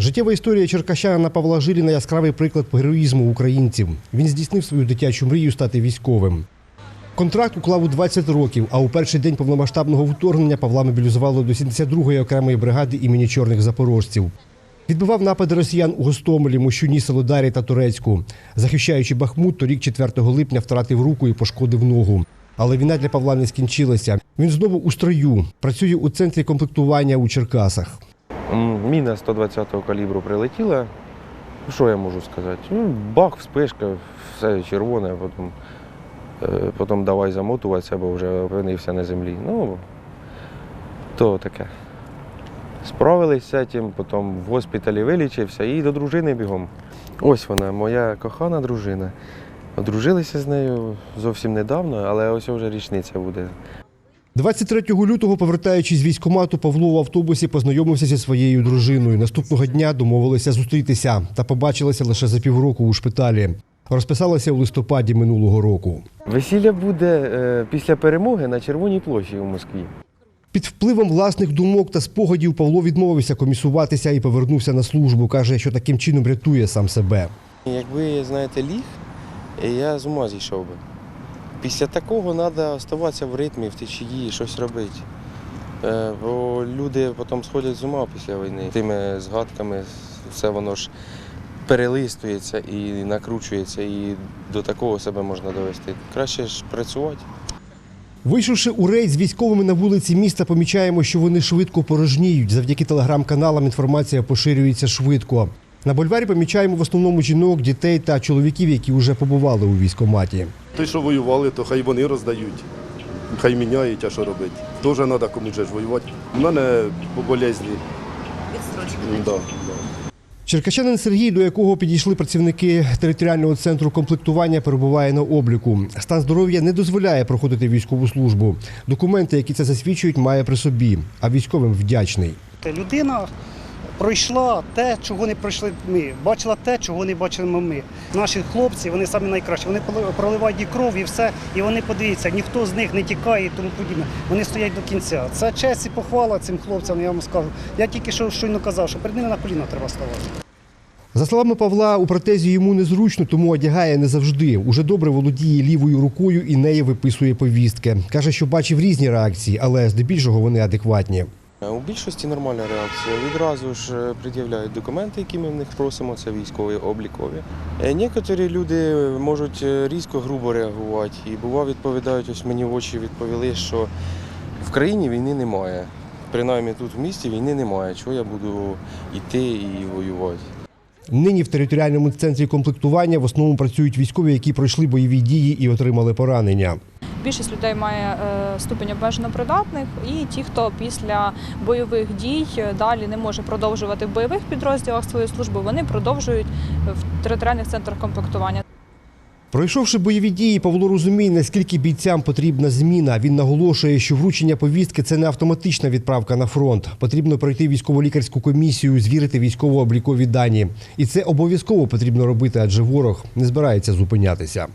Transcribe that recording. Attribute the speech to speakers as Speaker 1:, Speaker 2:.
Speaker 1: Життєва історія черкащанина Павла Жиліна яскравий приклад героїзму українців. Він здійснив свою дитячу мрію стати військовим. Контракт уклав у 20 років, а у перший день повномасштабного вторгнення Павла мобілізували до 72-ї окремої бригади імені чорних запорожців. Відбивав напади росіян у Гостомелі, Мощуні, Солодарі та Турецьку. Захищаючи Бахмут, торік 4 липня втратив руку і пошкодив ногу. Але війна для Павла не скінчилася. Він знову у строю. Працює у центрі комплектування у Черкасах.
Speaker 2: Міна 120-го калібру прилетіла. Що я можу сказати? Ну, бах, вспишка, все червоне, потім, е, потім давай замотуватися, бо вже опинився на землі. Ну, то таке. Справились з цим, потім в госпіталі вилічився і до дружини бігом. Ось вона, моя кохана дружина. Одружилися з нею зовсім недавно, але ось вже річниця буде.
Speaker 1: 23 лютого, повертаючись з військкомату, Павло в автобусі познайомився зі своєю дружиною. Наступного дня домовилися зустрітися та побачилися лише за півроку у шпиталі. Розписалися у листопаді минулого року.
Speaker 2: Весілля буде е, після перемоги на Червоній площі у Москві.
Speaker 1: Під впливом власних думок та спогадів Павло відмовився комісуватися і повернувся на службу. каже, що таким чином рятує сам себе.
Speaker 2: Якби, знаєте, ліг, я з ума зійшов би. Після такого треба оставатися в ритмі, в течії, щось робити. Е, Бо люди потім сходять з ума після війни. Тими згадками все воно ж перелистується і накручується, і до такого себе можна довести. Краще ж працювати.
Speaker 1: Вийшовши у рейд з військовими на вулиці міста, помічаємо, що вони швидко порожніють. Завдяки телеграм-каналам інформація поширюється швидко. На бульварі помічаємо в основному жінок, дітей та чоловіків, які вже побували у військкоматі.
Speaker 3: Ті, що воювали, то хай вони роздають, хай міняють, а що робити. Теж треба комусь ж воювати. У мене по болезні. Да, да.
Speaker 1: Черкащанин Сергій, до якого підійшли працівники територіального центру комплектування, перебуває на обліку. Стан здоров'я не дозволяє проходити військову службу. Документи, які це засвідчують, має при собі, а військовим вдячний.
Speaker 4: Та Людина пройшла те, чого не пройшли ми, бачила те, чого не бачили ми. Наші хлопці, вони самі найкращі. Вони проливають і кров і все, і вони подивіться, ніхто з них не тікає і тому подібне. Вони стоять до кінця. Це честь і похвала цим хлопцям, я вам скажу. Я тільки що щойно казав, що перед ними на коліна треба ставати.
Speaker 1: За словами Павла, у протезі йому незручно, тому одягає не завжди. Уже добре володіє лівою рукою і нею виписує повістки. Каже, що бачив різні реакції, але здебільшого вони адекватні.
Speaker 2: Е, У більшості нормальна реакція. Відразу ж е, пред'являють документи, які ми в них просимо, це військові облікові. Е, Некоторі люди можуть різко грубо реагувати і бува відповідають, ось мені в очі відповіли, що в країні війни немає. Принаймні тут в місті війни немає. Чого я буду йти і воювати?
Speaker 1: Нині в територіальному центрі комплектування в основному працюють військові, які пройшли бойові дії і отримали поранення.
Speaker 5: Більшість людей має е, ступень обмежено придатних, і ті, хто після бойових дій е, далі не може продовжувати в бойових підрозділах свою службу, вони продовжують в територіальних центрах комплектування.
Speaker 1: Пройшовши бойові дії, Павло розуміє, наскільки бійцям потрібна зміна. Він наголошує, що вручення повістки це не автоматична відправка на фронт. Потрібно пройти військово-лікарську комісію, звірити військово-облікові дані. І це обов'язково потрібно робити, адже ворог не збирається зупинятися.